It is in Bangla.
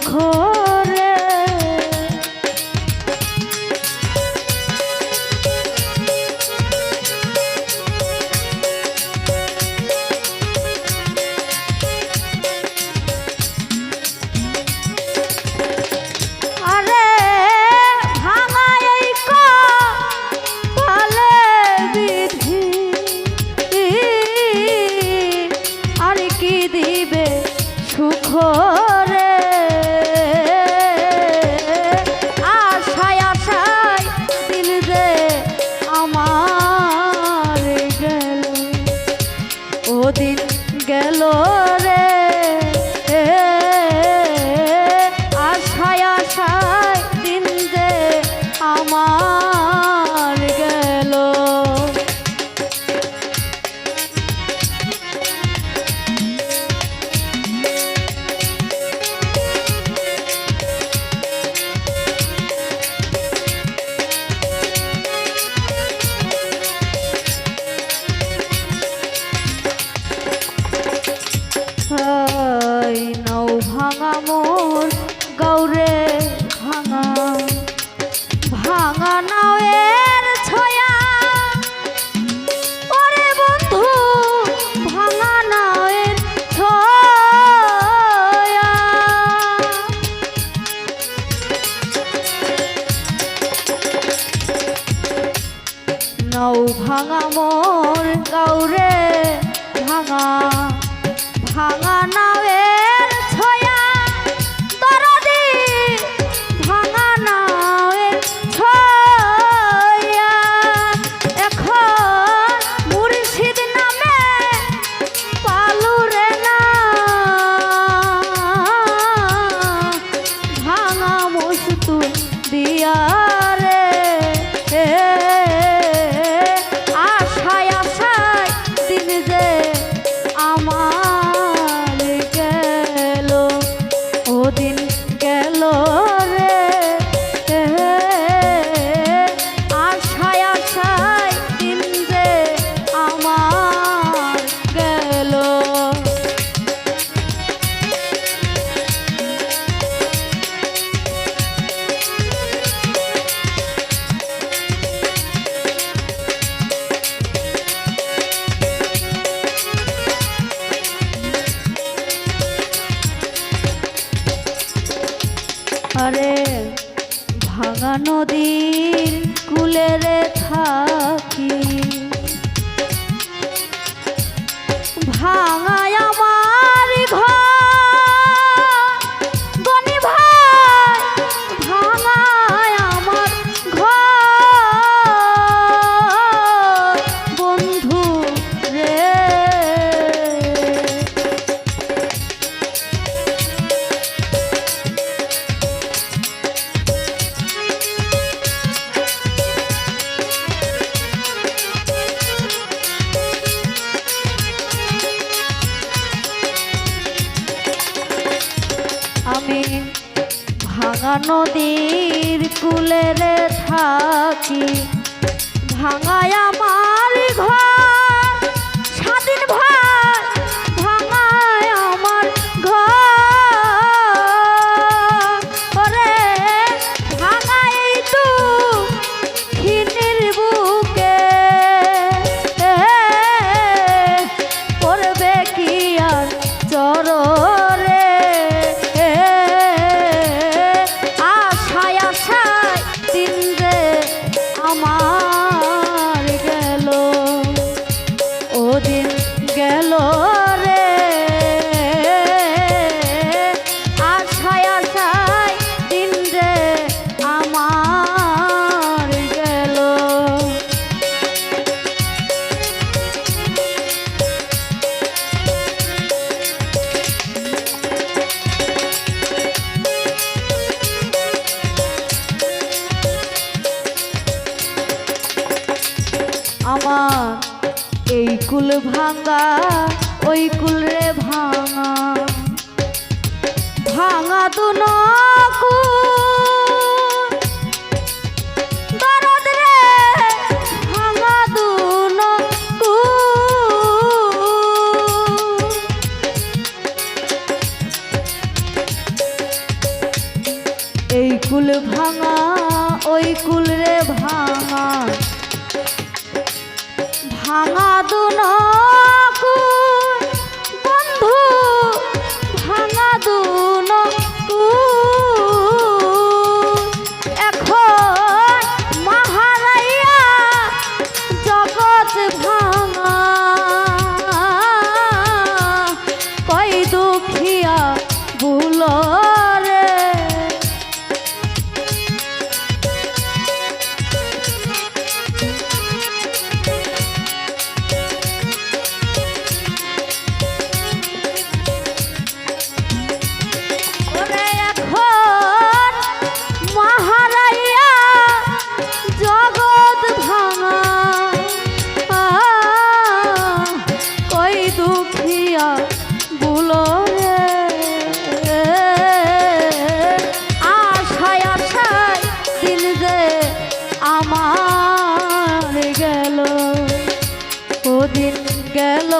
মুখো কামুর গৌরে ভাঙা। ভাঙা নাও এর ছয়া। ওরে বন্ধু, ভাঙা নাও এর ছয়া। নাও ভাঙা মোর গৌরে ভাঙা। ভাঙা নদীর কুলের থাকি ভাঙায় আমার ঘর স্বাধীন ভাই ভাঙা ওই কুল রে ভাঙা। ভাঙা তো না কুল ভাঙা বন্ধু ভাঙা দু এখন মহারাইয়া জগৎ ভাঙা কই দুখিয়া দিন গেল